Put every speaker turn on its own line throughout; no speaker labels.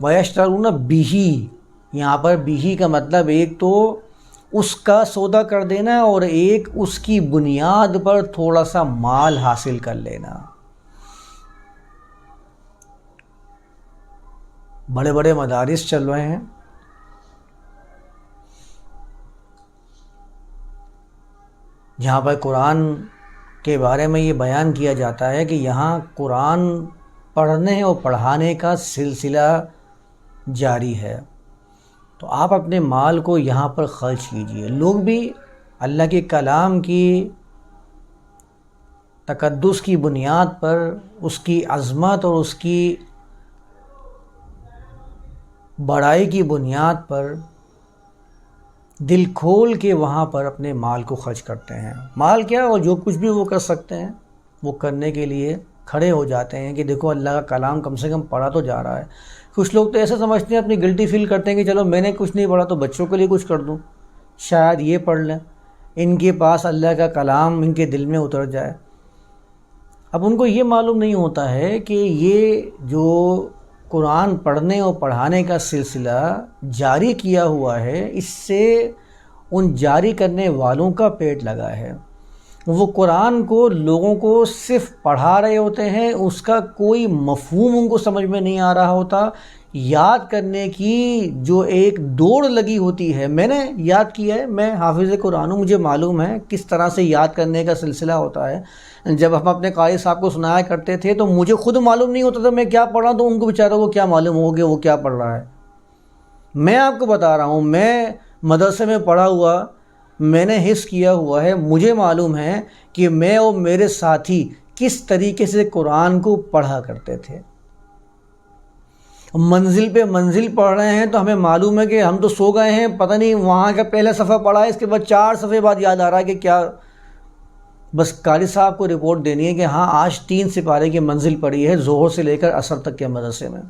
ویشترون بیہی، یہاں پر بیہی کا مطلب ایک تو اس کا سودا کر دینا اور ایک اس کی بنیاد پر تھوڑا سا مال حاصل کر لینا۔ بڑے بڑے مدارس چل رہے ہیں۔ جہاں پر قرآن کے بارے میں یہ بیان کیا جاتا ہے کہ یہاں قرآن پڑھنے اور پڑھانے کا سلسلہ جاری ہے۔ تو آپ اپنے مال کو یہاں پر خرچ کیجیے۔ لوگ بھی اللہ کے کلام کی تقدس کی بنیاد پر اس کی عظمت اور اس کی بڑائی کی بنیاد پر دل کھول کے وہاں پر اپنے مال کو خرچ کرتے ہیں۔ مال کیا اور جو کچھ بھی وہ کر سکتے ہیں، وہ کرنے کے لیے کھڑے ہو جاتے ہیں کہ دیکھو اللہ کا کلام کم سے کم پڑھا تو جا رہا ہے۔ کچھ لوگ تو ایسا سمجھتے ہیں، اپنی گلٹی فیل کرتے ہیں کہ چلو میں نے کچھ نہیں پڑھا تو بچوں کے لیے کچھ کر دوں۔ شاید یہ پڑھ لیں۔ ان کے پاس اللہ کا کلام ان کے دل میں اتر جائے۔ اب ان کو یہ معلوم نہیں ہوتا ہے کہ یہ جو قرآن پڑھنے اور پڑھانے کا سلسلہ جاری کیا ہوا ہے، اس سے ان جاری کرنے والوں کا پیٹ لگا ہے۔ وہ قرآن کو لوگوں کو صرف پڑھا رہے ہوتے ہیں، اس کا کوئی مفہوم ان کو سمجھ میں نہیں آ رہا ہوتا۔ یاد کرنے کی جو ایک دوڑ لگی ہوتی ہے، میں نے یاد کیا ہے، میں حافظ قرآن ہوں، مجھے معلوم ہے کس طرح سے یاد کرنے کا سلسلہ ہوتا ہے۔ جب ہم اپنے قاری صاحب کو سنایا کرتے تھے تو مجھے خود معلوم نہیں ہوتا تھا میں کیا پڑھ رہا ہوں تو ان کو بیچاروں کو کیا معلوم ہو گیا وہ کیا پڑھ رہا ہے۔ میں آپ کو بتا رہا ہوں، میں مدرسے میں پڑھا ہوا میں نے حص کیا ہوا ہے، مجھے معلوم ہے کہ میں اور میرے ساتھی کس طریقے سے قرآن کو پڑھا کرتے تھے۔ منزل پہ منزل پڑھ رہے ہیں تو ہمیں معلوم ہے کہ ہم تو سو گئے ہیں، پتہ نہیں وہاں کا پہلا صفحہ پڑھا ہے اس کے بعد چار صفحے بعد یاد آ رہا ہے کہ کیا۔ بس قاری صاحب کو رپورٹ دینی ہے کہ ہاں آج تین سپارے کی منزل پڑی ہے، زہر سے لے کر اثر تک کے مدرسے میں۔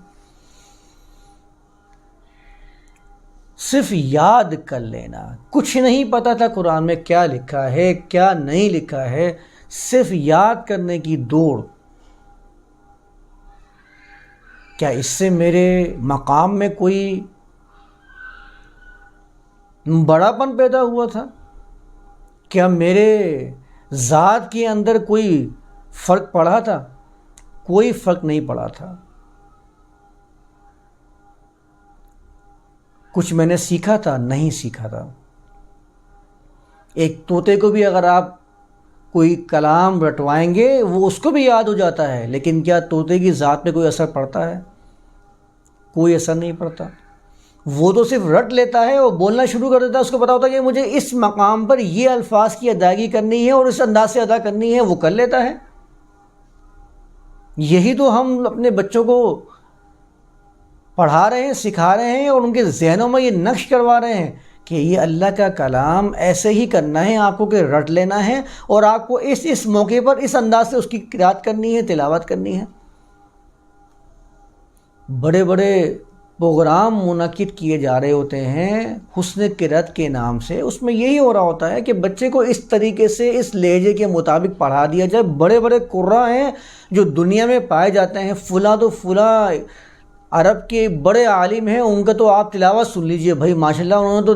صرف یاد کر لینا۔ کچھ نہیں پتا تھا قرآن میں کیا لکھا ہے، کیا نہیں لکھا ہے۔ صرف یاد کرنے کی دوڑ۔ کیا اس سے میرے مقام میں کوئی بڑا پن پیدا ہوا تھا؟ کیا میرے ذات کے اندر کوئی فرق پڑا تھا؟ کوئی فرق نہیں پڑا تھا۔ کچھ میں نے سیکھا تھا، نہیں سیکھا تھا۔ ایک طوطے کو بھی اگر آپ کوئی کلام رٹوائیں گے، وہ اس کو بھی یاد ہو جاتا ہے، لیکن کیا طوطے کی ذات پہ کوئی اثر پڑتا ہے؟ کوئی اثر نہیں پڑتا۔ وہ تو صرف رٹ لیتا ہے اور بولنا شروع کر دیتا ہے، اس کو پتا ہوتا ہے کہ مجھے اس مقام پر یہ الفاظ کی ادائیگی کرنی ہے اور اس انداز سے ادا کرنی ہے، وہ کر لیتا ہے۔ یہی تو ہم اپنے بچوں کو پڑھا رہے ہیں، سکھا رہے ہیں اور ان کے ذہنوں میں یہ نقش کروا رہے ہیں کہ یہ اللہ کا کلام ایسے ہی کرنا ہے آپ کو کہ رٹ لینا ہے اور آپ کو اس اس موقع پر، اس انداز سے اس کی قرآت کرنی ہے، تلاوت کرنی ہے۔ بڑے بڑے پروگرام منعقد کیے جا رہے ہوتے ہیں حسن کرت کے نام سے۔ اس میں یہی ہو رہا ہوتا ہے کہ بچے کو اس طریقے سے، اس لہجے کے مطابق پڑھا دیا جائے۔ بڑے بڑے قرآن ہیں جو دنیا میں پائے جاتے ہیں، فلاں تو فلاں عرب کے بڑے عالم ہیں، ان کا تو آپ تلاوت سن لیجیے۔ بھائی ماشاء اللہ انہوں نے تو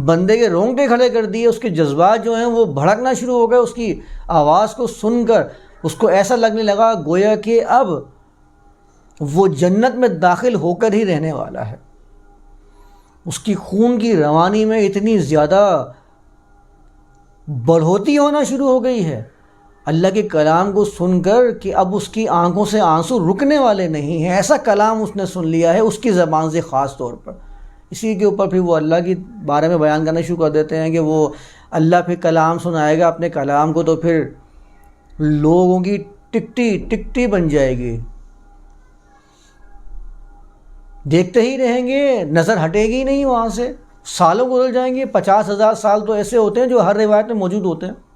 بندے کے رونگٹے کھڑے کر دیے۔ اس کے جذبات جو ہیں، وہ بھڑکنا شروع ہو گئے۔ اس کی آواز کو سن کر اس کو ایسا لگنے لگا گویا کہ اب وہ جنت میں داخل ہو کر ہی رہنے والا ہے۔ اس کی خون کی روانی میں اتنی زیادہ بڑھوتی ہونا شروع ہو گئی ہے۔ اللہ کے کلام کو سن کر کہ اب اس کی آنکھوں سے آنسو رکنے والے نہیں ہیں۔ ایسا کلام اس نے سن لیا ہے، اس کی زبان سے خاص طور پر۔ اسی کے اوپر پھر وہ اللہ کی بارے میں بیان کرنا شروع کر دیتے ہیں کہ وہ اللہ پھر کلام سنائے گا، اپنے کلام کو تو پھر لوگوں کی ٹکٹی ٹکٹی بن جائے گی۔ دیکھتے ہی رہیں گے، نظر ہٹے گی نہیں وہاں سے۔ سالوں گزر جائیں گے، پچاس ہزار سال تو ایسے ہوتے ہیں جو ہر روایت میں موجود ہوتے ہیں۔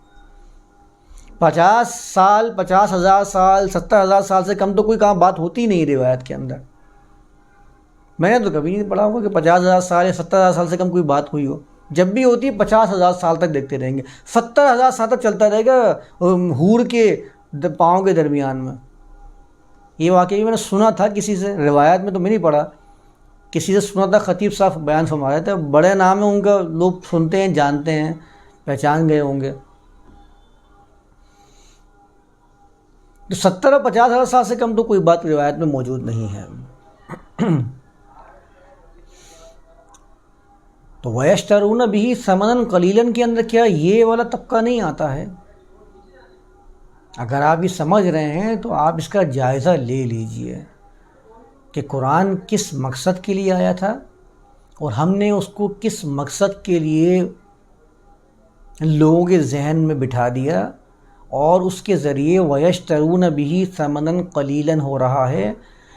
پچاس سال، پچاس ہزار سال، ستر ہزار سال سے کم تو کوئی کام بات ہوتی نہیں روایت کے اندر۔ میں نے تو کبھی نہیں پڑھا ہوگا کہ پچاس ہزار سال یا ستر ہزار سال سے کم کوئی بات ہوئی ہو۔ جب بھی ہوتی ہے پچاس ہزار سال تک دیکھتے رہیں گے۔ ستر ہزار سال تک چلتا رہے گا ہور کے پاؤں کے درمیان میں۔ یہ واقعی میں نے سنا تھا کسی سے، روایت میں تو میں نہیں پڑھا۔ کسی سے سنا تھا، خطیب صاحب بیان فرما رہے تھے، بڑے نام ہیں، ان کا لوگ سنتے ہیں، جانتے ہیں، پہچان گئے ہوں گے۔ تو ستر اور پچاس ہزار سال سے کم تو کوئی بات روایت میں موجود نہیں ہے۔ تو ویشترون بھی سمن قلیلن کے اندر کیا یہ والا طبقہ نہیں آتا ہے؟ اگر آپ یہ سمجھ رہے ہیں تو آپ اس کا جائزہ لے لیجیے کہ قرآن کس مقصد کے لیے آیا تھا اور ہم نے اس کو کس مقصد کے لیے لوگوں کے ذہن میں بٹھا دیا۔ اور اس کے ذریعے ویش ترون بھی سمن قلیلاً ہو رہا ہے۔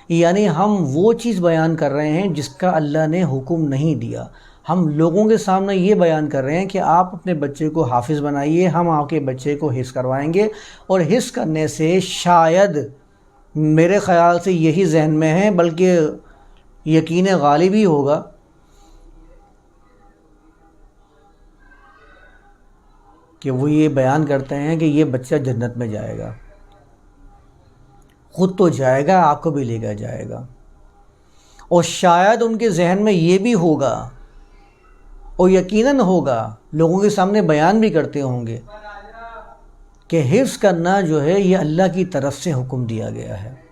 یعنی ہم وہ چیز بیان کر رہے ہیں جس کا اللہ نے حکم نہیں دیا۔ ہم لوگوں کے سامنے یہ بیان کر رہے ہیں کہ آپ اپنے بچے کو حافظ بنائیے، ہم آپ کے بچے کو حص کروائیں گے۔ اور حص کرنے سے شاید میرے خیال سے یہی ذہن میں ہے، بلکہ یقین غالب ہی ہوگا۔ کہ وہ یہ بیان کرتے ہیں کہ یہ بچہ جنت میں جائے گا۔ خود تو جائے گا، آپ کو بھی لے کر جائے گا۔ اور شاید ان کے ذہن میں یہ بھی ہوگا اور یقیناً ہوگا، لوگوں کے سامنے بیان بھی کرتے ہوں گے کہ حفظ کرنا جو ہے، یہ اللہ کی طرف سے حکم دیا گیا ہے۔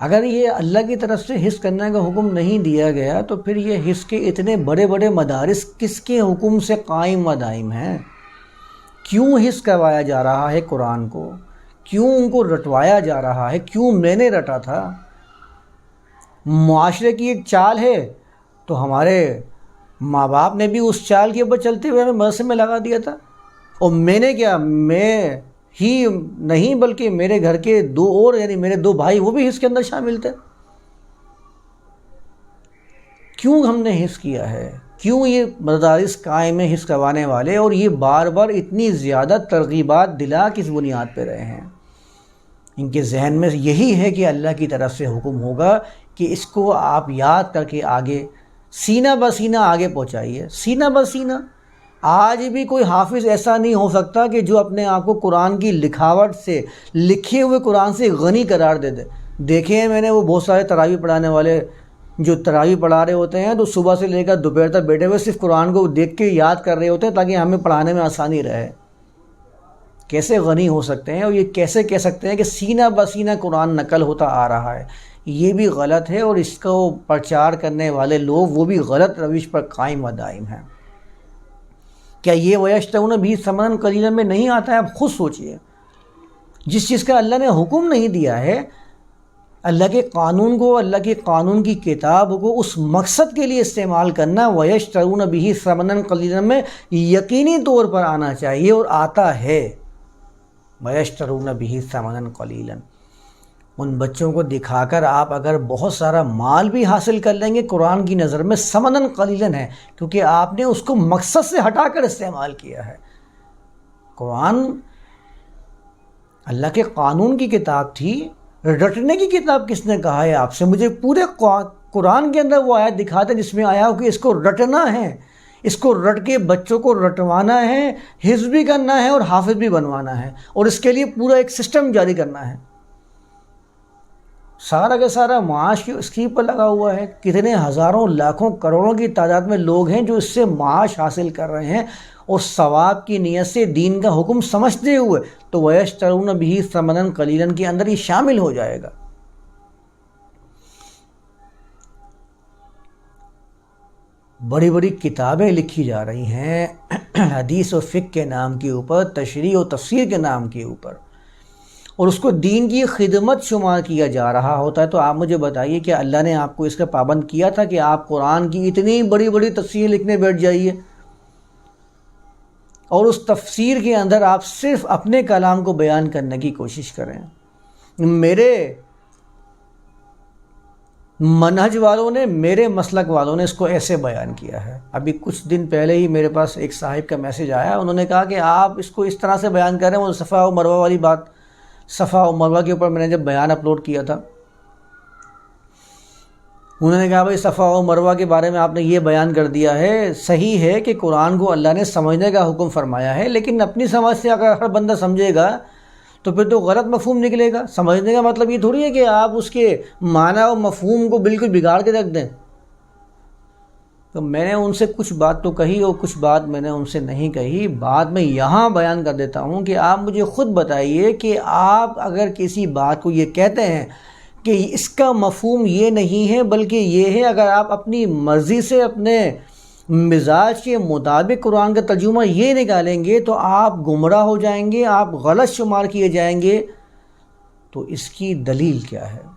اگر یہ اللہ کی طرف سے حص کرنے کا حکم نہیں دیا گیا تو پھر یہ حص کے اتنے بڑے بڑے مدارس کس کے حکم سے قائم و دائم ہیں؟ کیوں حص کروایا جا رہا ہے قرآن کو؟ کیوں ان کو رٹوایا جا رہا ہے؟ کیوں میں نے رٹا تھا؟ معاشرے کی ایک چال ہے تو ہمارے ماں باپ نے بھی اس چال کے اوپر چلتے ہوئے ہمیں مرسے میں لگا دیا تھا۔ اور میں نے کیا؟ میں ہی نہیں بلکہ میرے گھر کے دو اور یعنی میرے دو بھائی وہ بھی حص کے اندر شامل تھے۔ کیوں ہم نے حص کیا ہے؟ کیوں یہ مدارس قائم حص کروانے والے اور یہ بار بار اتنی زیادہ ترغیبات دلا کس بنیاد پہ رہے ہیں؟ ان کے ذہن میں یہی ہے کہ اللہ کی طرف سے حکم ہوگا کہ اس کو آپ یاد کر کے آگے سینہ بسینہ آگے پہنچائیے۔ سینہ بسینہ آج بھی کوئی حافظ ایسا نہیں ہو سکتا کہ جو اپنے آپ کو قرآن کی لکھاوٹ سے، لکھے ہوئے قرآن سے غنی قرار دے دے۔ دیکھے ہیں میں نے وہ بہت سارے تراوی پڑھانے والے جو تراوی پڑھا رہے ہوتے ہیں تو صبح سے لے کر دوپہر تک بیٹھے ہوئے صرف قرآن کو دیکھ کے یاد کر رہے ہوتے ہیں تاکہ ہمیں پڑھانے میں آسانی رہے۔ کیسے غنی ہو سکتے ہیں اور یہ کیسے کہہ سکتے ہیں کہ سینہ بسینہ قرآن نقل ہوتا آ رہا ہے۔ یہ بھی غلط ہے اور اس کو پرچار کرنے والے لوگ وہ بھی غلط روش پر قائم و دائم ہیں۔ کیا یہ ویشتون بھی سمن قلیل میں نہیں آتا ہے؟ آپ خود سوچئے۔ جس چیز کا اللہ نے حکم نہیں دیا ہے، اللہ کے قانون کو، اللہ کے قانون کی کتاب کو اس مقصد کے لیے استعمال کرنا ویش ترون بھی سمن قلیل میں یقینی طور پر آنا چاہیے اور آتا ہے۔ ویش ترون بھی سمن قلیلاً ان بچوں کو دکھا کر آپ اگر بہت سارا مال بھی حاصل کر لیں گے، قرآن کی نظر میں سمنن قلیلاً ہے، کیونکہ آپ نے اس کو مقصد سے ہٹا کر استعمال کیا ہے۔ قرآن اللہ کے قانون کی کتاب تھی، رٹنے کی کتاب کس نے کہا ہے؟ آپ سے مجھے پورے قرآن کے اندر وہ آیت دکھا دیں جس میں آیا ہو کہ اس کو رٹنا ہے۔ اس کو رٹ کے بچوں کو رٹوانا ہے، حفظ بھی کرنا ہے اور حافظ بھی بنوانا ہے۔ اور اس کے لیے پورا ایک سسٹم جاری کرنا ہے۔ سارا کا سارا معاش کی اسکیم پر لگا ہوا ہے۔ کتنے ہزاروں، لاکھوں، کروڑوں کی تعداد میں لوگ ہیں جو اس سے معاش حاصل کر رہے ہیں اور ثواب کی نیت سے دین کا حکم سمجھتے ہوئے تو ویش ترون بھی سمن کلیلن کے اندر ہی شامل ہو جائے گا۔ بڑی بڑی کتابیں لکھی جا رہی ہیں۔ حدیث و فقہ کے نام کے اوپر، تشریح و تفسیر کے نام کے اوپر۔ اور اس کو دین کی خدمت شمار کیا جا رہا ہوتا ہے، تو آپ مجھے بتائیے کہ اللہ نے آپ کو اس کا پابند کیا تھا کہ آپ قرآن کی اتنی بڑی بڑی تفسیر لکھنے بیٹھ جائیے؟ اور اس تفسیر کے اندر آپ صرف اپنے کلام کو بیان کرنے کی کوشش کریں۔ میرے منہج والوں نے، میرے مسلک والوں نے اس کو ایسے بیان کیا ہے۔ ابھی کچھ دن پہلے ہی میرے پاس ایک صاحب کا میسج آیا، انہوں نے کہا کہ آپ اس کو اس طرح سے بیان کر رہے ہیں، وہ صفحہ و مروہ والی بات صفا و مروہ کے اوپر میں نے جب بیان اپلوڈ کیا تھا، انہوں نے کہا بھائی صفا و مروہ کے بارے میں آپ نے یہ بیان کر دیا ہے، صحیح ہے کہ قرآن کو اللہ نے سمجھنے کا حکم فرمایا ہے، لیکن اپنی سمجھ سے اگر ہر بندہ سمجھے گا تو پھر تو غلط مفہوم نکلے گا۔ سمجھنے کا مطلب یہ تھوڑی ہے کہ آپ اس کے معنی و مفہوم کو بالکل بگاڑ کے رکھ دیں۔ تو میں نے ان سے کچھ بات تو کہی اور کچھ بات میں نے ان سے نہیں کہی۔ بات میں یہاں بیان کر دیتا ہوں کہ آپ مجھے خود بتائیے کہ آپ اگر کسی بات کو یہ کہتے ہیں کہ اس کا مفہوم یہ نہیں ہے بلکہ یہ ہے اگر آپ اپنی مرضی سے اپنے مزاج کے مطابق قرآن کا ترجمہ یہ نکالیں گے تو آپ گمراہ ہو جائیں گے، آپ غلط شمار کیے جائیں گے۔ تو اس کی دلیل کیا ہے؟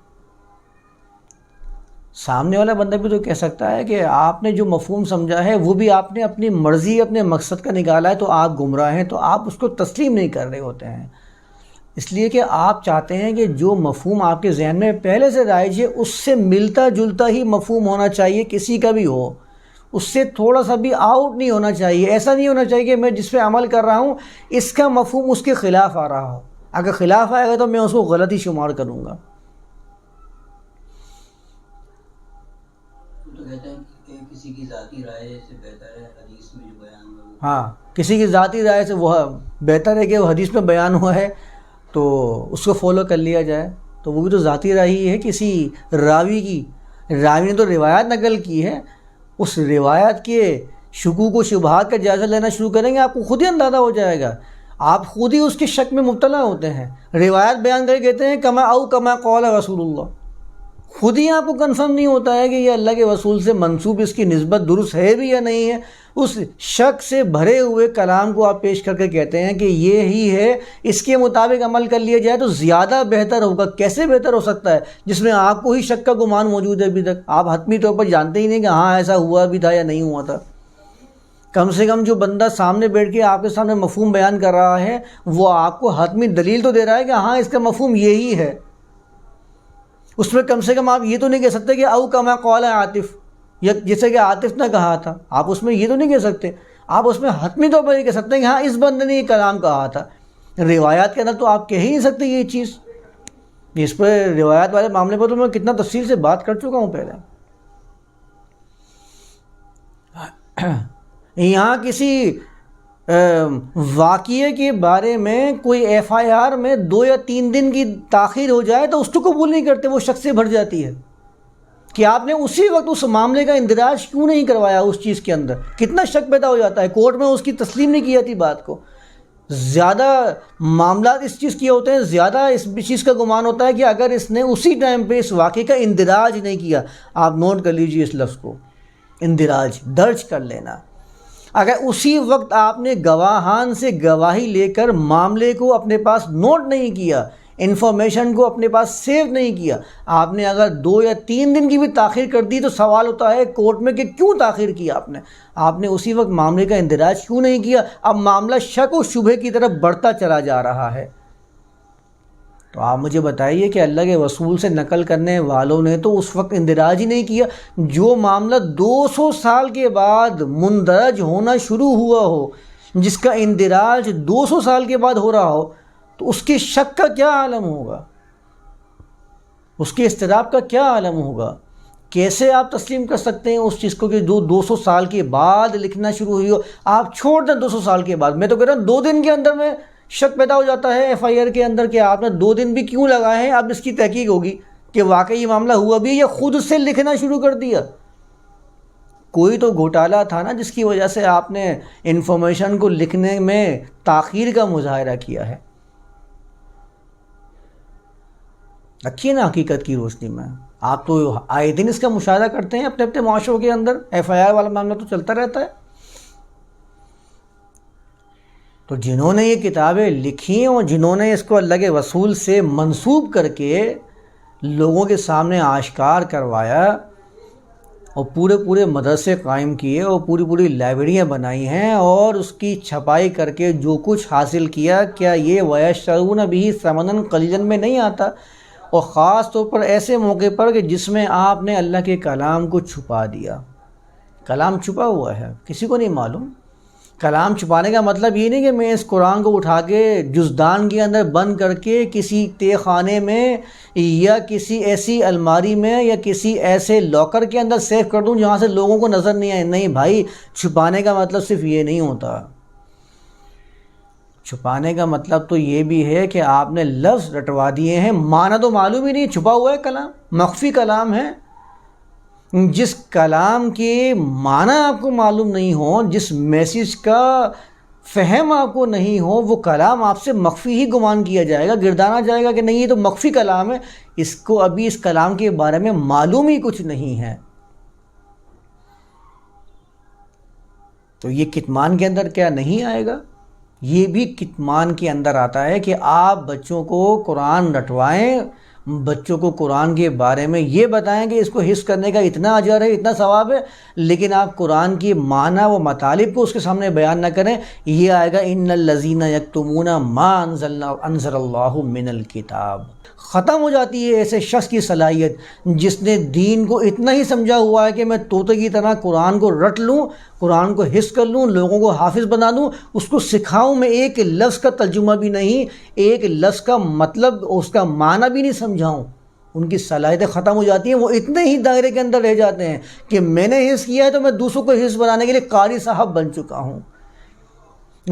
سامنے والا بندہ بھی تو کہہ سکتا ہے کہ آپ نے جو مفہوم سمجھا ہے، وہ بھی آپ نے اپنی مرضی، اپنے مقصد کا نکالا ہے تو آپ گمراہ ہیں، تو آپ اس کو تسلیم نہیں کر رہے ہوتے ہیں۔ اس لیے کہ آپ چاہتے ہیں کہ جو مفہوم آپ کے ذہن میں پہلے سے رائج ہے، اس سے ملتا جلتا ہی مفہوم ہونا چاہیے کسی کا بھی ہو۔ اس سے تھوڑا سا بھی آؤٹ نہیں ہونا چاہیے۔ ایسا نہیں ہونا چاہیے کہ میں جس پہ عمل کر رہا ہوں، اس کا مفہوم اس کے خلاف آ رہا ہو۔ اگر خلاف آئے گا تو میں اس کو غلط ہی شمار کروں گا۔ ہاں کسی کی ذاتی رائے سے وہ بہتر ہے کہ وہ حدیث میں بیان ہوا ہے، تو اس کو فالو کر لیا جائے۔ تو وہ بھی تو ذاتی رائے ہی ہے کسی راوی کی، راوی نے تو روایات نقل کی ہے۔ اس روایت کے شکوک و شبہات کا جائزہ لینا شروع کریں گے، آپ کو خود ہی اندازہ ہو جائے گا۔ آپ خود ہی اس کے شک میں مبتلا ہوتے ہیں۔ روایت بیان کر کہتے ہیں، کما او کما قول رسول اللہ۔ خود ہی آپ کو کنفرم نہیں ہوتا ہے کہ یہ اللہ کے رسول سے منسوب اس کی نسبت درست ہے بھی یا نہیں ہے۔ اس شک سے بھرے ہوئے کلام کو آپ پیش کر کے کہتے ہیں کہ یہ ہی ہے۔ اس کے مطابق عمل کر لیا جائے تو زیادہ بہتر ہوگا۔ کیسے بہتر ہو سکتا ہے؟ جس میں آپ کو ہی شک کا گمان موجود ہے ابھی تک۔ آپ حتمی طور پر جانتے ہی نہیں کہ ہاں ایسا ہوا بھی تھا یا نہیں ہوا تھا۔ کم سے کم جو بندہ سامنے بیٹھ کے آپ کے سامنے مفہوم بیان کر رہا ہے، وہ آپ کو حتمی دلیل تو دے رہا ہے کہ ہاں اس کا مفہوم یہی ہے۔ اس میں کم سے کم آپ یہ تو نہیں کہہ سکتے کہ او کما قول عاطف، یا جیسے کہ عاطف نے کہا تھا، آپ اس میں یہ تو نہیں کہہ سکتے، آپ اس میں حتمی طور پر یہ کہہ سکتے ہیں کہ ہاں اس بندے نے یہ کلام کہا تھا۔ روایات کے اندر تو آپ کہہ ہی نہیں سکتے یہ چیز۔ اس پہ روایات والے معاملے پر تو میں کتنا تفصیل سے بات کر چکا ہوں پہلے۔ یہاں کسی واقعے کے بارے میں کوئی ایف آئی آر میں دو یا تین دن کی تاخیر ہو جائے تو اس کو قبول نہیں کرتے، وہ شخص سے بھر جاتی ہے۔ کہ آپ نے اسی وقت اس معاملے کا اندراج کیوں نہیں کروایا اس چیز کے اندر؟ کتنا شک پیدا ہو جاتا ہے۔ کورٹ میں اس کی تسلیم نہیں کی جاتی بات کو۔ زیادہ معاملات اس چیز کے ہوتے ہیں، زیادہ اس چیز کا گمان ہوتا ہے کہ اگر اس نے اسی ٹائم پہ اس واقعے کا اندراج نہیں کیا، آپ نوٹ کر لیجیے اس لفظ کو۔ اندراج، درج کر لینا۔ اگر اسی وقت آپ نے گواہان سے گواہی لے کر معاملے کو اپنے پاس نوٹ نہیں کیا، انفارمیشن کو اپنے پاس سیو نہیں کیا، آپ نے اگر دو یا تین دن کی بھی تاخیر کر دی تو سوال ہوتا ہے کورٹ میں کہ کیوں تاخیر کیا آپ نے؟ آپ نے اسی وقت معاملے کا اندراج کیوں نہیں کیا؟ اب معاملہ شک و شبہ کی طرف بڑھتا چلا جا رہا ہے۔ تو آپ مجھے بتائیے کہ اللہ کے رسول سے نقل کرنے والوں نے تو اس وقت اندراج ہی نہیں کیا جو معاملہ دو سو سال کے بعد مندرج ہونا شروع ہوا ہو، جس کا اندراج دو سو سال کے بعد ہو رہا ہو، تو اس کے شک کا کیا عالم ہوگا؟ اس کے اضطراب کا کیا عالم ہوگا؟ کیسے آپ تسلیم کر سکتے ہیں اس چیز کو کہ دو دو سو سال کے بعد لکھنا شروع ہوئی ہو؟ آپ چھوڑ دیں دو سو سال کے بعد۔ میں تو کہہ رہا ہوں دو دن کے اندر میں شک پیدا ہو جاتا ہے ایف آئی آر کے اندر کہ آپ نے دو دن بھی کیوں لگائے ہیں؟ اب اس کی تحقیق ہوگی کہ واقعی یہ معاملہ ہوا بھی یا خود سے لکھنا شروع کر دیا؟ کوئی تو گھوٹالا تھا نا جس کی وجہ سے آپ نے انفارمیشن کو لکھنے میں تاخیر کا مظاہرہ کیا ہے۔ رکھیے نا حقیقت کی روشنی میں۔ آپ تو آئے دن اس کا مشاہدہ کرتے ہیں اپنے اپنے معاشروں کے اندر۔ ایف آئی آر والا معاملہ تو چلتا رہتا ہے۔ تو جنہوں نے یہ کتابیں لکھی اور جنہوں نے اس کو اللہ کے وصول سے منسوب کر کے لوگوں کے سامنے آشکار کروایا اور پورے پورے مدرسے قائم کیے اور پوری پوری لائبریریاں بنائی ہیں اور اس کی چھپائی کر کے جو کچھ حاصل کیا کیا یہ ویشرون بھی سمن قلیجن میں نہیں آتا؟ اور خاص طور پر ایسے موقع پر کہ جس میں آپ نے اللہ کے کلام کو چھپا دیا۔ کلام چھپا ہوا ہے، کسی کو نہیں معلوم؟ کلام چھپانے کا مطلب یہ نہیں کہ میں اس قرآن کو اٹھا کے جزدان کے اندر بند کر کے کسی تے خانے میں یا کسی ایسی الماری میں یا کسی ایسے لاکر کے اندر سیو کر دوں جہاں سے لوگوں کو نظر نہیں آئے۔ نہیں بھائی، چھپانے کا مطلب صرف یہ نہیں ہوتا۔ چھپانے کا مطلب تو یہ بھی ہے کہ آپ نے لفظ رٹوا دیے ہیں۔ معنی تو معلوم ہی نہیں، چھپا ہوا ہے کلام، مخفی کلام ہے۔ جس کلام کے معنی آپ کو معلوم نہیں ہو جس میسیج کا فہم آپ کو نہیں ہو وہ کلام آپ سے مخفی ہی گمان کیا جائے گا، گردانا جائے گا کہ نہیں، یہ تو مخفی کلام ہے۔ اس کو ابھی اس کلام کے بارے میں معلوم ہی کچھ نہیں ہے۔ تو یہ کتمان کے اندر کیا نہیں آئے گا؟ یہ بھی کتمان کے اندر آتا ہے کہ آپ بچوں کو قرآن رٹوائیں بچوں کو قرآن کے بارے میں یہ بتائیں کہ اس کو حص کرنے کا اتنا اجر ہے، اتنا ثواب ہے، لیکن آپ قرآن کی معنی و مطالب کو اس کے سامنے بیان نہ کریں۔ یہ آئے گا، ان الزینہ یکتمون ما انزل اللہ من الکتاب ختم ہو جاتی ہے ایسے شخص کی صلاحیت جس نے دین کو اتنا ہی سمجھا ہوا ہے کہ میں طوطے کی طرح قرآن کو رٹ لوں، قرآن کو حص کر لوں، لوگوں کو حافظ بنا دوں، اس کو سکھاؤں میں ایک لفظ کا ترجمہ بھی نہیں، ایک لفظ کا مطلب اس کا معنی بھی نہیں سمجھاؤں۔ ان کی صلاحیتیں ختم ہو جاتی ہیں، وہ اتنے ہی دائرے کے اندر رہ جاتے ہیں کہ میں نے حص کیا ہے تو میں دوسروں کو حص بنانے کے لیے قاری صاحب بن چکا ہوں۔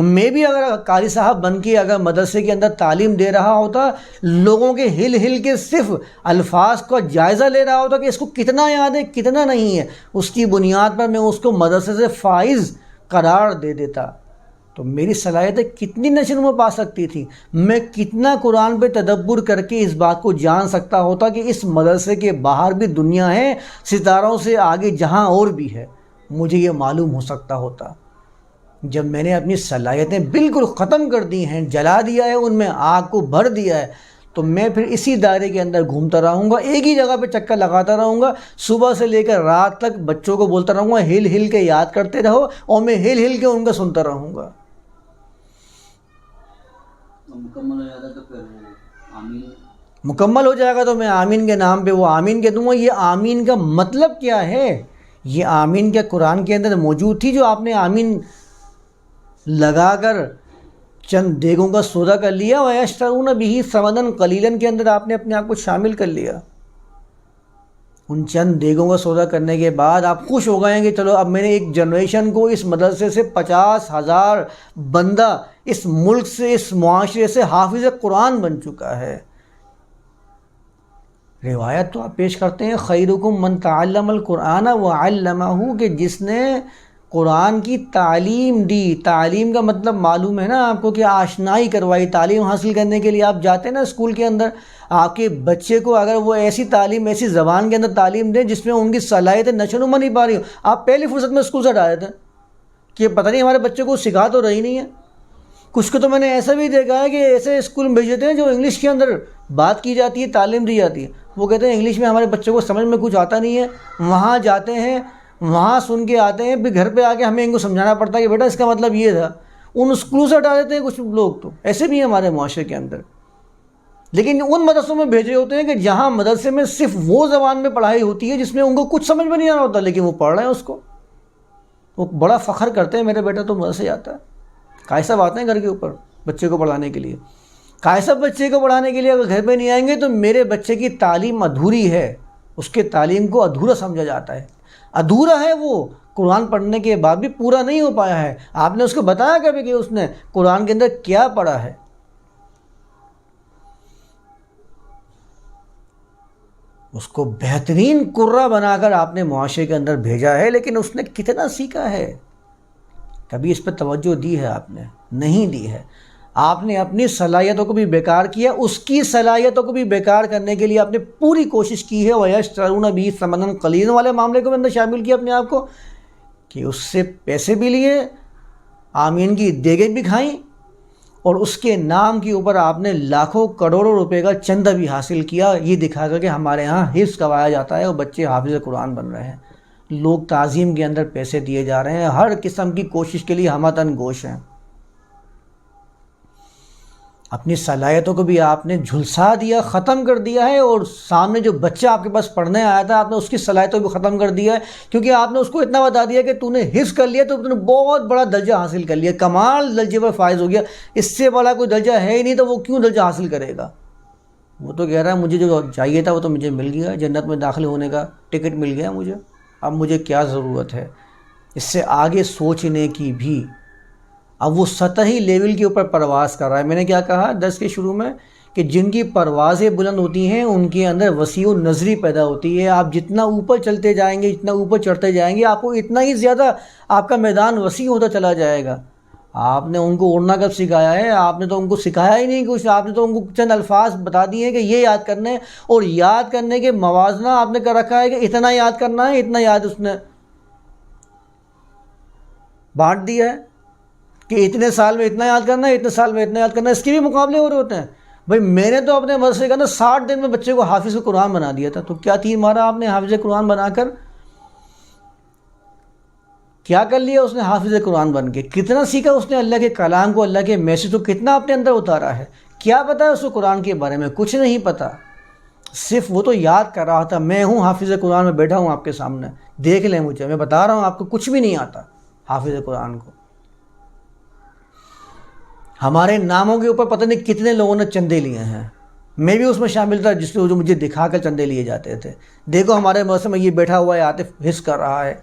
میں بھی اگر قاری صاحب بن کے اگر مدرسے کے اندر تعلیم دے رہا ہوتا، لوگوں کے ہل ہل کے صرف الفاظ کا جائزہ لے رہا ہوتا کہ اس کو کتنا یاد ہے، کتنا نہیں ہے، اس کی بنیاد پر میں اس کو مدرسے سے فائز قرار دے دیتا۔ تو میری صلاحیتیں کتنی نشر میں پا سکتی تھی، میں کتنا قرآن پہ تدبر کر کے اس بات کو جان سکتا ہوتا کہ اس مدرسے کے باہر بھی دنیا ہے، ستاروں سے آگے جہاں اور بھی ہے، مجھے یہ معلوم ہو سکتا ہوتا۔ جب میں نے اپنی صلاحیتیں بالکل ختم کر دی ہیں جلا دیا ہے ان میں آگ کو بھر دیا ہے تو میں پھر اسی دائرے کے اندر گھومتا رہوں گا ایک ہی جگہ پہ چکر لگاتا رہوں گا صبح سے لے کر رات تک بچوں کو بولتا رہوں گا ہل ہل کے یاد کرتے رہو اور میں ہل ہل کے ان کا سنتا رہوں گا۔ مکمل ہو جائے گا تو میں آمین کے نام پہ وہ آمین کے دوں گا۔ یہ آمین کا مطلب کیا ہے؟ یہ آمین کیا قرآن کے اندر موجود تھی جو آپ نے آمین لگا کر چند دیگوں کا سودا کر لیا اور اشترون بھی سمدن قلیلن کے اندر آپ نے اپنے آپ کو شامل کر لیا۔ ان چند دیگوں کا سودا کرنے کے بعد آپ خوش ہو گئے کہ چلو اب میں نے ایک جنریشن کو اس مدرسے سے پچاس ہزار بندہ اس ملک سے، اس معاشرے سے حافظ قرآن بن چکا ہے۔ روایت تو آپ پیش کرتے ہیں، خیرکم من تعلم القرآن و علمہ کہ جس نے قرآن کی تعلیم دی۔ تعلیم کا مطلب معلوم ہے نا آپ کو کہ آشنائی کروائی، تعلیم حاصل کرنے کے لیے آپ جاتے ہیں نا اسکول کے اندر۔ آپ کے بچے کو اگر وہ ایسی تعلیم، ایسی زبان کے اندر تعلیم دیں جس میں ان کی صلاحیتیں نشر نما نہیں پا رہی ہوں۔ آپ پہلی فرصت میں اسکول سے ہٹا دیتے ہیں کہ پتہ نہیں ہمارے بچے کو سکھا تو رہی نہیں ہے۔ کچھ کو تو میں نے ایسا بھی دیکھا ہے کہ ایسے اسکول میں بھیج دیتے ہیں جو انگلش کے اندر بات کی جاتی ہے، تعلیم دی جاتی ہے۔ وہ کہتے ہیں انگلش میں ہمارے بچے کو سمجھ میں کچھ آتا نہیں ہے۔ وہاں جاتے ہیں وہاں سن کے آتے ہیں، پھر گھر پہ آ کے ہمیں ان کو سمجھانا پڑتا ہے کہ بیٹا، اس کا مطلب یہ تھا۔ ان اسکولوں سے ہٹا دیتے ہیں کچھ لوگ تو۔ ایسے بھی ہیں ہمارے معاشرے کے اندر۔ لیکن ان مدرسوں میں بھیجے ہوتے ہیں کہ جہاں مدرسے میں صرف وہ زبان میں پڑھائی ہوتی ہے جس میں ان کو کچھ سمجھ میں نہیں آنا ہوتا، لیکن وہ پڑھ رہے ہیں اس کو۔ وہ بڑا فخر کرتے ہیں میرے بیٹا تو مدرسے جاتا ہے۔ کائسہ آتے ہیں گھر کے اوپر بچے کو پڑھانے کے لیے۔ کائسہ بچے کو پڑھانے کے لیے اگر گھر پہ نہیں آئیں گے تو میرے بچے کی تعلیم ادھوری ہے۔ اس کے تعلیم کو ادھورا سمجھا جاتا ہے۔ ادھورا ہے وہ۔ قرآن پڑھنے کے بعد بھی پورا نہیں ہو پایا ہے۔ آپ نے اس کو بتایا کبھی کہ اس نے قرآن کے اندر کیا پڑھا ہے؟ اس کو بہترین قرہ بنا کر آپ نے معاشرے کے اندر بھیجا ہے، لیکن اس نے کتنا سیکھا ہے؟ کبھی اس پہ توجہ دی ہے آپ نے؟ نہیں دی ہے۔ آپ نے اپنی صلاحیتوں کو بھی بیکار کیا، اس کی صلاحیتوں کو بھی بیکار کرنے کے لیے آپ نے پوری کوشش کی ہے ویش ترون بھی سمن قلین والے معاملے کو بھی اندر شامل کیا اپنے آپ کو کہ اس سے پیسے بھی لیے، آمین کی دیگیں بھی کھائیں، اور اس کے نام کے اوپر آپ نے لاکھوں کروڑوں روپے کا چندہ بھی حاصل کیا۔ یہ دکھا کر کہ ہمارے ہاں حفظ کروایا جاتا ہے اور بچے حافظ قرآن بن رہے ہیں۔ لوگ تعظیم کے اندر پیسے دیے جا رہے ہیں۔ ہر قسم کی کوشش کے لیے ہمتن گوش ہیں۔ اپنی صلاحیتوں کو بھی آپ نے جھلسا دیا، ختم کر دیا ہے اور سامنے جو بچہ آپ کے پاس پڑھنے آیا تھا، آپ نے اس کی صلاحیتوں کو بھی ختم کر دیا ہے۔ کیونکہ آپ نے اس کو اتنا بتا دیا کہ تو نے حفظ کر لیا تو نے بہت بڑا درجہ حاصل کر لیا۔ کمال درجے پر فائز ہو گیا۔ اس سے بڑا کوئی درجہ ہے ہی نہیں تو وہ کیوں درجہ حاصل کرے گا؟ وہ تو کہہ رہا ہے مجھے جو چاہیے تھا وہ تو مجھے مل گیا، جنت میں داخل ہونے کا ٹکٹ مل گیا مجھے۔ اب مجھے کیا ضرورت ہے؟ اس سے آگے سوچنے کی بھی اب وہ سطحی لیول کے اوپر پرواز کر رہا ہے۔ میں نے کیا کہا دس کے شروع میں کہ جن کی پروازیں بلند ہوتی ہیں، ان کے اندر وسیع و نظری پیدا ہوتی ہے۔ آپ جتنا اوپر چلتے جائیں گے، جتنا اوپر چڑھتے جائیں گے، آپ کو اتنا ہی زیادہ آپ کا میدان وسیع ہوتا چلا جائے گا۔ آپ نے ان کو اڑنا کب سکھایا ہے؟ آپ نے تو ان کو سکھایا ہی نہیں کچھ۔ آپ نے تو ان کو چند الفاظ بتا دیے ہیں کہ یہ یاد کرنے اور یاد کرنے کے موازنہ آپ نے کر رکھا ہے کہ اتنا یاد کرنا ہے، اتنا یاد اس نے بانٹ دیا ہے۔ کہ اتنے سال میں اتنا یاد کرنا ہے، اتنے سال میں اتنا یاد کرنا ہے، اس کے بھی مقابلے ہو رہے ہوتے ہیں۔ بھائی، میں نے تو اپنے مدرسے کا نا ساٹھ دن میں بچے کو حافظ قرآن بنا دیا تھا۔ تو کیا تین مارا آپ نے حافظ قرآن بنا کر کیا کر لیا اس نے حافظ قرآن بن کے؟ کتنا سیکھا اس نے اللہ کے کلام کو، اللہ کے میسج کو، کتنا اپنے اندر اتارا ہے؟ کیا پتا ہے اس کو قرآن کے بارے میں؟ کچھ نہیں پتا۔ صرف وہ تو یاد کر رہا تھا، میں ہوں حافظ قرآن، میں بیٹھا ہوں آپ کے سامنے۔ دیکھ لیں مجھے، میں بتا رہا ہوں، آپ کو کچھ بھی نہیں آتا حافظ قرآن کو۔ ہمارے ناموں کے اوپر پتہ نہیں کتنے لوگوں نے چندے لیے ہیں۔ میں بھی اس میں شامل تھا جس جو مجھے دکھا کر چندے لیے جاتے تھے۔ دیکھو ہمارے موسم میں یہ بیٹھا ہوا ہے، عاطف حص کر رہا ہے۔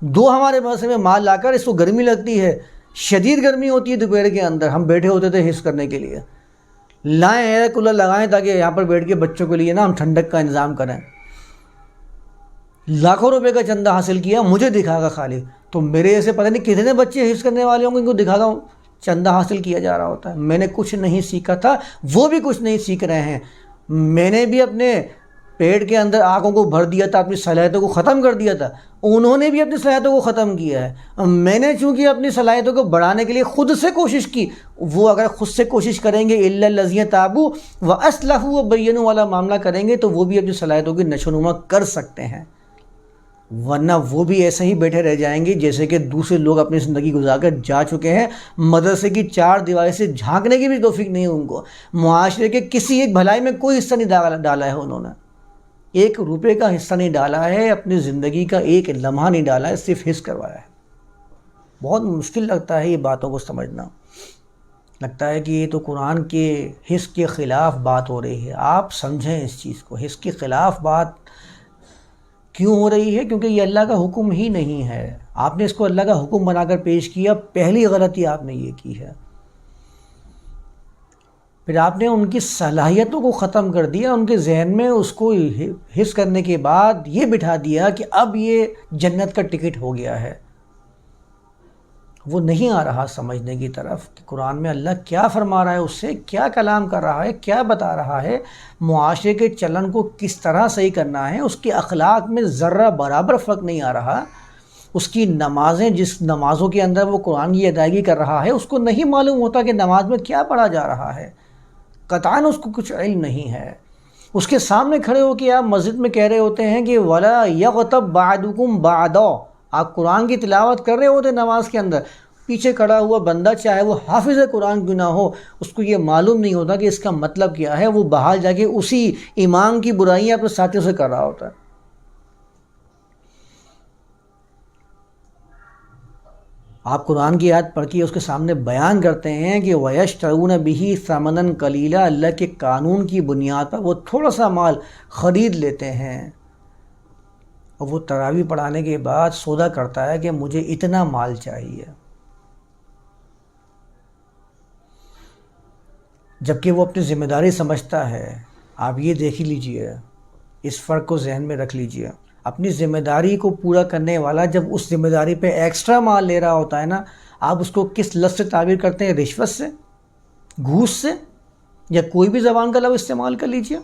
دو ہمارے موسم میں مال لا کر اس کو گرمی لگتی ہے، شدید گرمی ہوتی ہے دوپہر کے اندر۔ ہم بیٹھے ہوتے تھے حص کرنے کے لیے۔ لائیں ایئر کولر لگائیں تاکہ یہاں پر بیٹھ کے بچوں کے لیے نا ہم ٹھنڈک کا انتظام کریں۔ لاکھوں روپے کا چندہ حاصل کیا، مجھے دکھا گا خالی۔ تو میرے ایسے پتہ نہیں کتنے بچے حص کرنے والے ہوں گے، ان کو دکھا گا چندہ حاصل کیا جا رہا ہوتا ہے۔ میں نے کچھ نہیں سیکھا تھا، وہ بھی کچھ نہیں سیکھ رہے ہیں۔ میں نے بھی اپنے پیٹ کے اندر آنکھوں کو بھر دیا تھا، اپنی صلاحیتوں کو ختم کر دیا تھا۔ انہوں نے بھی اپنی صلاحیتوں کو ختم کیا ہے۔ میں نے چونکہ اپنی صلاحیتوں کو بڑھانے کے لیے خود سے کوشش کی، وہ اگر خود سے کوشش کریں گے اللہ لذیذ تابو و اسلح و بینوں والا معاملہ کریں گے، تو وہ بھی اپنی صلاحیتوں کی نشو نما کر سکتے ہیں۔ ورنہ وہ بھی ایسے ہی بیٹھے رہ جائیں گے جیسے کہ دوسرے لوگ اپنی زندگی گزار کر جا چکے ہیں۔ مدرسے کی چار دیواری سے جھانکنے کی بھی توفیق نہیں ان کو۔ معاشرے کے کسی ایک بھلائی میں کوئی حصہ نہیں ڈالا ہے انہوں نے۔ ایک روپے کا حصہ نہیں ڈالا ہے، اپنی زندگی کا ایک لمحہ نہیں ڈالا ہے، صرف حص کروایا ہے۔ بہت مشکل لگتا ہے یہ باتوں کو سمجھنا۔ لگتا ہے کہ یہ تو قرآن کے حص کے خلاف بات ہو رہی ہے۔ آپ سمجھیں اس چیز کو۔ حص کے خلاف بات کیوں ہو رہی ہے؟ کیونکہ یہ اللہ کا حکم ہی نہیں ہے۔ آپ نے اس کو اللہ کا حکم بنا کر پیش کیا، پہلی غلطی آپ نے یہ کی ہے۔ پھر آپ نے ان کی صلاحیتوں کو ختم کر دیا، ان کے ذہن میں اس کو حص کرنے کے بعد یہ بٹھا دیا کہ اب یہ جنت کا ٹکٹ ہو گیا ہے۔ وہ نہیں آ رہا سمجھنے کی طرف کہ قرآن میں اللہ کیا فرما رہا ہے، اس سے کیا کلام کر رہا ہے، کیا بتا رہا ہے، معاشرے کے چلن کو کس طرح صحیح کرنا ہے، اس کے اخلاق میں ذرہ برابر فرق نہیں آ رہا۔ اس کی نمازیں جس نمازوں کے اندر وہ قرآن کی ادائیگی کر رہا ہے، اس کو نہیں معلوم ہوتا کہ نماز میں کیا پڑھا جا رہا ہے۔ قطعاً اس کو کچھ علم نہیں ہے۔ اس کے سامنے کھڑے ہو کے آپ مسجد میں کہہ رہے ہوتے ہیں کہ ولا یغتب بعدکم بعدو آپ قرآن کی تلاوت کر رہے ہوتے نماز کے اندر، پیچھے کھڑا ہوا بندہ چاہے وہ حافظ قرآن کیوں نہ ہو، اس کو یہ معلوم نہیں ہوتا کہ اس کا مطلب کیا ہے، وہ بحال جا کے اسی ایمان کی برائیاں اپنے ساتھیوں سے کر رہا ہوتا ہے۔ آپ قرآن کی یاد پڑھ کے اس کے سامنے بیان کرتے ہیں کہ ویش ترون بھی سمن کلیلہ اللہ کے قانون کی بنیاد پر وہ تھوڑا سا مال خرید لیتے ہیں۔ اور وہ تراوی پڑھانے کے بعد سودا کرتا ہے کہ مجھے اتنا مال چاہیے۔ جبکہ وہ اپنی ذمہ داری سمجھتا ہے۔ آپ یہ دیکھ ہی لیجیے اس فرق کو ذہن میں رکھ لیجیے اپنی ذمہ داری کو پورا کرنے والا جب اس ذمہ داری پہ ایکسٹرا مال لے رہا ہوتا ہے نا، آپ اس کو کس لفظ سے تعبیر کرتے ہیں؟ رشوت سے، گھوس سے، یا کوئی بھی زبان کا لفظ استعمال کر لیجیے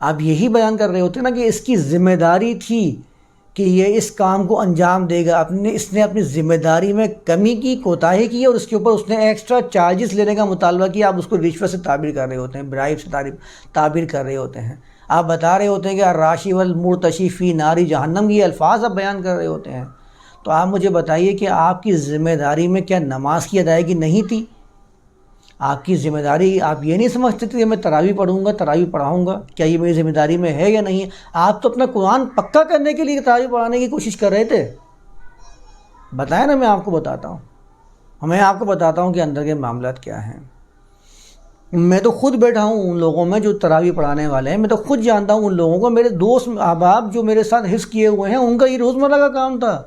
آپ یہی بیان کر رہے ہوتے ہیں نا کہ اس کی ذمہ داری تھی کہ یہ اس کام کو انجام دے گا۔ اپنے اس نے اپنی ذمہ داری میں کمی کی، کوتاہی کی اور اس کے اوپر اس نے ایکسٹرا چارجز لینے کا مطالبہ کیا۔ آپ اس کو رشوت سے تعبیر کر رہے ہوتے ہیں برائب سے تعبیر کر رہے ہوتے ہیں۔ آپ بتا رہے ہوتے ہیں کہ راشی والمرتشفی ناری جہنم، یہ الفاظ آپ بیان کر رہے ہوتے ہیں۔ تو آپ مجھے بتائیے کہ آپ کی ذمہ داری میں کیا نماز کی ادائیگی نہیں تھی؟ آپ کی ذمہ داری آپ یہ نہیں سمجھتے تھے کہ میں تراوی پڑھوں گا، تراوی پڑھاؤں گا۔ کیا یہ میری ذمہ داری میں ہے یا نہیں؟ ہے آپ تو اپنا قرآن پکا کرنے کے لیے تراوی پڑھانے کی کوشش کر رہے تھے۔ بتائیں نا، میں آپ کو بتاتا ہوں۔ میں آپ کو بتاتا ہوں کہ اندر کے معاملات کیا ہیں۔ میں تو خود بیٹھا ہوں ان لوگوں میں جو تراوی پڑھانے والے ہیں۔ میں تو خود جانتا ہوں ان لوگوں کو، میرے دوست احباب جو میرے ساتھ حص کیے ہوئے ہیں، ان کا یہ روزمرہ کا کام تھا۔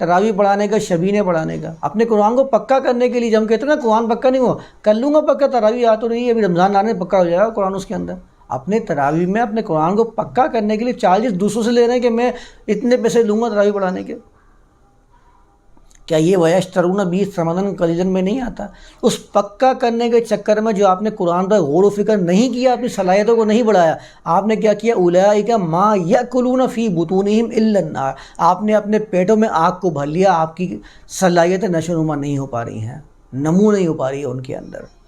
تراوی پڑھانے کا، شبینے پڑھانے کا۔ اپنے قرآن کو پکا کرنے کے لیے جب ہم کہتے ہیں نا، قرآن پکا نہیں ہوا، کر لوں گا پکا، تراوی آ تو نہیں ہے، ابھی رمضان آنے پکا ہو جائے گا قرآن اس کے اندر۔ اپنے تراوی میں، اپنے قرآن کو پکا کرنے کے لیے چارجز دوسروں سے لے رہے ہیں کہ میں اتنے پیسے لوں گا تراوی پڑھانے کے۔ کیا یہ ویش ترون بیس سمندن کلیجن میں نہیں آتا؟ اس پکا کرنے کے چکر میں جو آپ نے قرآن پر غور و فکر نہیں کیا، اپنی صلاحیتوں کو نہیں بڑھایا، آپ نے کیا کیا؟ اولا ماں یا کلون فی بتونہم النار۔ آپ نے اپنے پیٹوں میں آگ کو بھر لیا، آپ کی صلاحیتیں نشو نما نہیں ہو پا رہی ہیں، نمو نہیں ہو پا رہی ہے ان کے اندر۔